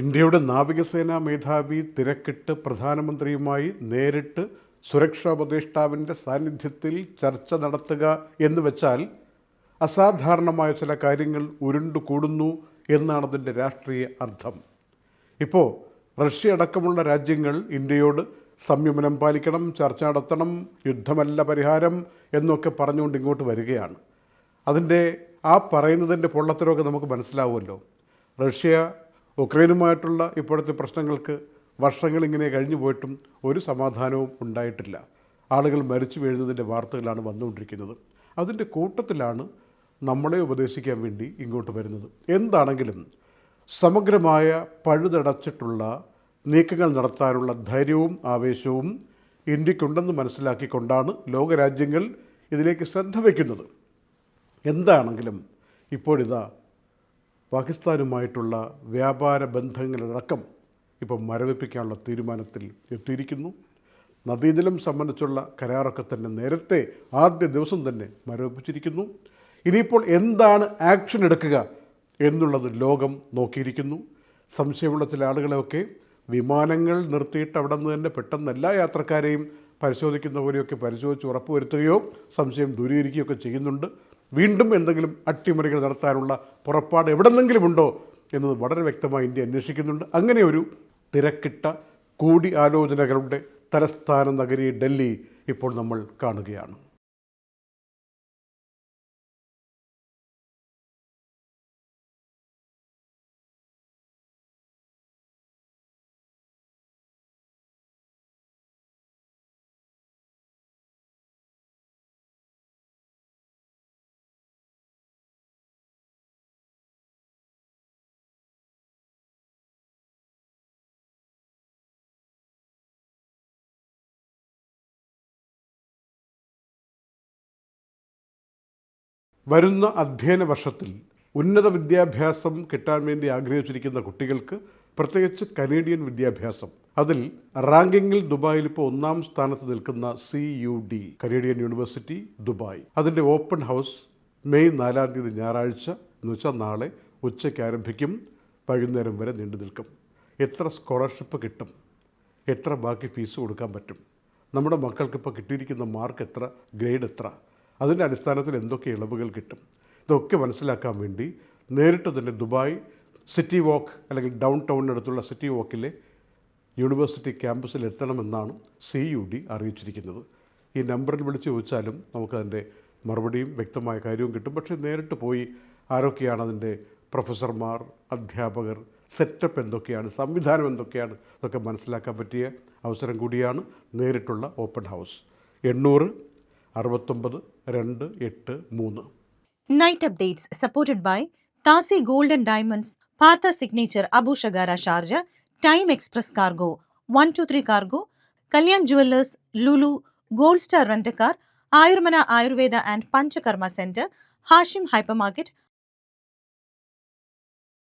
ഇന്ത്യയുടെ നാവികസേനാ മേധാവി തിരക്കിട്ട് പ്രധാനമന്ത്രിയുമായി നേരിട്ട് സുരക്ഷാ ഉപദേഷ്ടാവിന്റെ സാന്നിധ്യത്തിൽ ചർച്ച നടത്തുക എന്ന് വെച്ചാൽ അസാധാരണമായ ചില കാര്യങ്ങൾ ഉരുണ്ടു കൂടുന്നു എന്നാണ് അതിന്റെ രാഷ്ട്രീയ അർത്ഥം. ഇപ്പോൾ റഷ്യ അടക്കമുള്ള രാജ്യങ്ങൾ ഇന്ത്യയോട് സംയമനം പാലിക്കണം ചർച്ച നടത്തണം യുദ്ധമല്ല പരിഹാരം എന്നൊക്കെ പറഞ്ഞുകൊണ്ട് ഇങ്ങോട്ട് വരികയാണ്. അതിന്റെ ആ പറയുന്നതിന്റെ പൊള്ളത്തരമൊക്കെ നമുക്ക് മനസ്സിലാവുമല്ലോ. റഷ്യ ഉക്രൈനുമായിട്ടുള്ള ഇപ്പോഴത്തെ പ്രശ്നങ്ങൾക്ക് വർഷങ്ങൾ ഇങ്ങനെ കഴിഞ്ഞു പോയിട്ടും ഒരു സമാധാനവും ഉണ്ടായിട്ടില്ല. ആളുകൾ മരിച്ചു വീഴുന്നതിന്റെ വാർത്തകളാണ് വന്നുകൊണ്ടിരിക്കുന്നത്. അതിന്റെ കൂട്ടത്തിലാണ് നമ്മളെ ഉപദേശിക്കാൻ വേണ്ടി ഇങ്ങോട്ട് വരുന്നത്. എന്താണെങ്കിലും സമഗ്രമായ പഴുതടച്ചിട്ടുള്ള നീക്കങ്ങൾ നടത്താനുള്ള ധൈര്യവും ആവേശവും ഇന്ത്യക്കുണ്ടെന്ന് മനസ്സിലാക്കിക്കൊണ്ടാണ് ലോകരാജ്യങ്ങൾ ഇതിലേക്ക് ശ്രദ്ധ വയ്ക്കുന്നത്. എന്താണെങ്കിലും ഇപ്പോഴിതാ പാകിസ്ഥാനുമായിട്ടുള്ള വ്യാപാര ബന്ധങ്ങളടക്കം ഇപ്പം മരവിപ്പിക്കാനുള്ള തീരുമാനത്തിൽ എത്തിയിരിക്കുന്നു. നദീജലം സംബന്ധിച്ചുള്ള കരാറൊക്കെ തന്നെ നേരത്തെ ആദ്യ ദിവസം തന്നെ മരവിപ്പിച്ചിരിക്കുന്നു. ഇനിയിപ്പോൾ എന്താണ് ആക്ഷൻ എടുക്കുക എന്നുള്ളത് ലോകം നോക്കിയിരിക്കുന്നു. സംശയമുള്ള ചില ആളുകളെയൊക്കെ വിമാനങ്ങൾ നിർത്തിയിട്ട് അവിടെ നിന്ന് തന്നെ പെട്ടെന്ന് എല്ലാ യാത്രക്കാരെയും പരിശോധിക്കുന്ന പോലെയൊക്കെ പരിശോധിച്ച് ഉറപ്പുവരുത്തുകയോ സംശയം ദൂരീകരിക്കുകയൊക്കെ ചെയ്യുന്നുണ്ട്. വീണ്ടും എന്തെങ്കിലും അട്ടിമറികൾ നടത്താനുള്ള പുറപ്പാട് എവിടെന്നെങ്കിലും ഉണ്ടോ എന്നത് വളരെ വ്യക്തമായി ഇന്ത്യ അന്വേഷിക്കുന്നുണ്ട്. അങ്ങനെ ഒരു തിരക്കിട്ട കൂടി ആലോചനകളുടെ തലസ്ഥാന നഗരി ഡൽഹി ഇപ്പോൾ നമ്മൾ കാണുകയാണ്. വരുന്ന അധ്യയന വർഷത്തിൽ ഉന്നത വിദ്യാഭ്യാസം കിട്ടാൻ വേണ്ടി ആഗ്രഹിച്ചിരിക്കുന്ന കുട്ടികൾക്ക് പ്രത്യേകിച്ച് കനേഡിയൻ വിദ്യാഭ്യാസം. അതിൽ റാങ്കിങ്ങിൽ ദുബായിൽ ഇപ്പോൾ ഒന്നാം സ്ഥാനത്ത് നിൽക്കുന്ന C U D Canadian university Dubai. അതിന്റെ ഓപ്പൺ ഹൗസ് മെയ് നാലാം തീയതി ഞായറാഴ്ച എന്ന് വെച്ചാൽ നാളെ ഉച്ചയ്ക്ക് ആരംഭിക്കും വൈകുന്നേരം വരെ നീണ്ടു നിൽക്കും. എത്ര സ്കോളർഷിപ്പ് കിട്ടും? എത്ര ബാക്കി ഫീസ് കൊടുക്കാൻ പറ്റും? നമ്മുടെ മക്കൾക്ക് ഇപ്പോൾ കിട്ടിയിരിക്കുന്ന മാർക്ക് എത്ര? ഗ്രേഡ് എത്ര? അതിന്റെ അടിസ്ഥാനത്തിൽ എന്തൊക്കെ ഇളവുകൾ കിട്ടും? ഇതൊക്കെ മനസ്സിലാക്കാൻ വേണ്ടി നേരിട്ട് തന്നെ ദുബായ് സിറ്റി വാക്ക് അല്ലെങ്കിൽ ഡൗൺ ടൗണിനടുത്തുള്ള സിറ്റി വാക്കിലെ യൂണിവേഴ്സിറ്റി ക്യാമ്പസിൽ എത്തണമെന്നാണ് സി യു ഡി അറിയിച്ചിരിക്കുന്നത്. ഈ നമ്പറിൽ വിളിച്ച് ചോദിച്ചാലും നമുക്കതിന്റെ മറുപടിയും വ്യക്തമായ കാര്യവും കിട്ടും. പക്ഷേ നേരിട്ട് പോയി ആരൊക്കെയാണ് അതിന്റെ പ്രൊഫസർമാർ അധ്യാപകർ സെറ്റപ്പ് എന്തൊക്കെയാണ് സംവിധാനം എന്തൊക്കെയാണ് ഇതൊക്കെ മനസ്സിലാക്കാൻ പറ്റിയ അവസരം കൂടിയാണ് നേരിട്ടുള്ള ഓപ്പൺ ഹൗസ് എണ്ണൂറ് അറുപത്തൊമ്പത് രണ്ട് എട്ട് മൂന്ന് updates supported by Tasi Gold and Diamonds, Partha Signature Abu Shagara Sharjah, Time Express Cargo, 123 Cargo, Kalyan Jewelers, Lulu, Gold Star Rent a Car, Ayurmana Ayurveda and Panchakarma Center, Hashim Hypermarket,